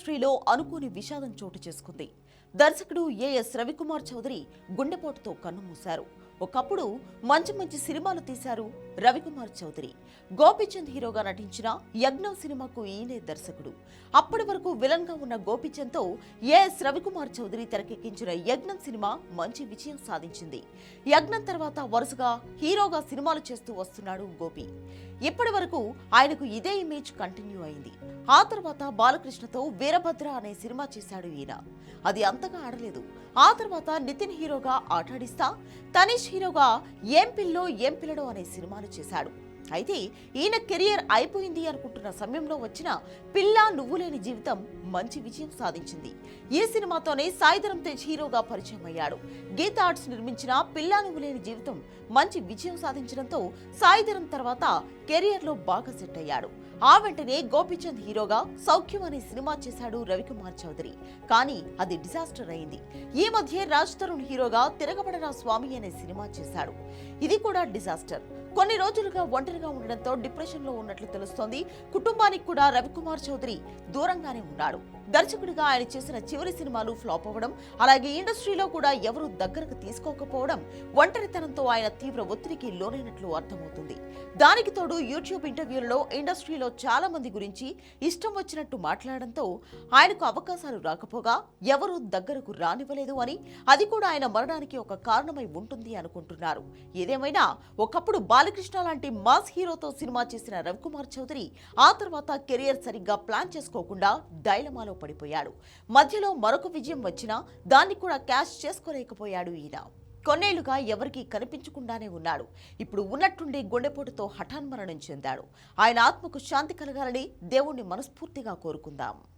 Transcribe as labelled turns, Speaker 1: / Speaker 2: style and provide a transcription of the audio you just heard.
Speaker 1: ఇండస్ట్రీలో అనుకోని విషాదం చోటు చేసుకుంది. దర్శకుడు ఏఎస్ రవికుమార్ చౌదరి గుండెపోటుతో కన్నుమూశారు. ఒకప్పుడు మంచి మంచి సినిమాలు తీశారు రవికుమార్ చౌదరి. గోపీచంద్ హీరోగా నటించిన యజ్ఞం సినిమాకు ఈయనే దర్శకుడు. అప్పటి వరకు విలన్గా ఉన్న గోపీచంద్తో ఏఎస్ రవికుమార్ చౌదరి తెరకెక్కించిన యజ్ఞం సినిమా మంచి విజయం సాధించింది. యజ్ఞం తర్వాత వరుసగా హీరోగా సినిమాలు చేస్తూ వస్తున్నాడు గోపి. ఇప్పటి వరకు ఆయనకు ఇదే ఇమేజ్ కంటిన్యూ అయింది. ఆ తర్వాత బాలకృష్ణతో వీరభద్ర అనే సినిమా చేశాడు ఈయన. అది అంతగా ఆడలేదు. ఆ తర్వాత నితిన్ హీరోగా ఆటాడిస్తా తనీష్ హీరోగా ఏం పిల్లో ఏం పిల్లడో అనే సినిమాలు చేశాడు. అయితే ఈయన కెరియర్ అయిపోయింది అనుకుంటున్న సమయంలో వచ్చిన పిల్ల నువ్వు లేని జీవితం మంచి విజయం సాధించింది. ఈ సినిమాతోనే సాయిధరం తేజ్ హీరోగా పరిచయం అయ్యాడు. గీత ఆర్ట్స్ నిర్మించిన పిల్ల నువ్వు లేని జీవితం మంచి విజయం సాధించడంతో సాయిధరం తర్వాత కెరియర్లో బాగా సెట్ అయ్యాడు. ఆ వెంటనే గోపీచంద్ హీరోగా సౌఖ్యం అనే సినిమా చేశాడు రవికుమార్ చౌదరి. కానీ అది డిజాస్టర్ అయింది. ఈ మధ్య రాజ్ తరుణ్ హీరోగా తిరగబడరా స్వామి అనే సినిమా చేశాడు. ఇది కూడా డిజాస్టర్. కొన్ని రోజులుగా ఒంటరిగా ఉండడంతో డిప్రెషన్లో ఉన్నట్లు తెలుస్తోంది. కుటుంబానికి కూడా రవికుమార్ చౌదరి దూరంగానే ఉన్నాడు. దర్శకుడిగా ఆయన చేసిన చివరి సినిమాలు ఫ్లాప్ అవ్వడం అలాగే ఇండస్ట్రీలో కూడా ఎవరు దగ్గరకు తీసుకోకపోవడం ఒంటరితనంతో ఆయన తీవ్ర ఒత్తిడికి లోనైనట్లు అర్థమవుతుంది. దానికి తోడు యూట్యూబ్ ఇంటర్వ్యూలలో ఇండస్ట్రీలో చాలా మంది గురించి ఇష్టం వచ్చినట్టు మాట్లాడడంతో ఆయనకు అవకాశాలు రాకపోగా ఎవరూ దగ్గరకు రానివ్వలేదు అని అది కూడా ఆయన మరణానికి ఒక కారణమై ఉంటుంది అనుకుంటున్నారు. ఏదేమైనా ఒకప్పుడు బాలకృష్ణ లాంటి మాస్ హీరోతో సినిమా చేసిన రవికుమార్ చౌదరి ఆ తర్వాత కెరియర్ సరిగ్గా ప్లాన్ చేసుకోకుండా డైలమాలో పడిపోయాడు. మధ్యలో మరొక విజయం వచ్చినా దాన్ని కూడా క్యాష్ చేసుకోలేకపోయాడు ఈయన. కొన్నేళ్ళుగా ఎవరికీ కనిపించకుండానే ఉన్నాడు. ఇప్పుడు ఉన్నట్టుండి గుండెపోటుతో హఠాన్మరణం చెందాడు. ఆయన ఆత్మకు శాంతి కలగాలని దేవుణ్ణి మనస్ఫూర్తిగా కోరుకుందాం.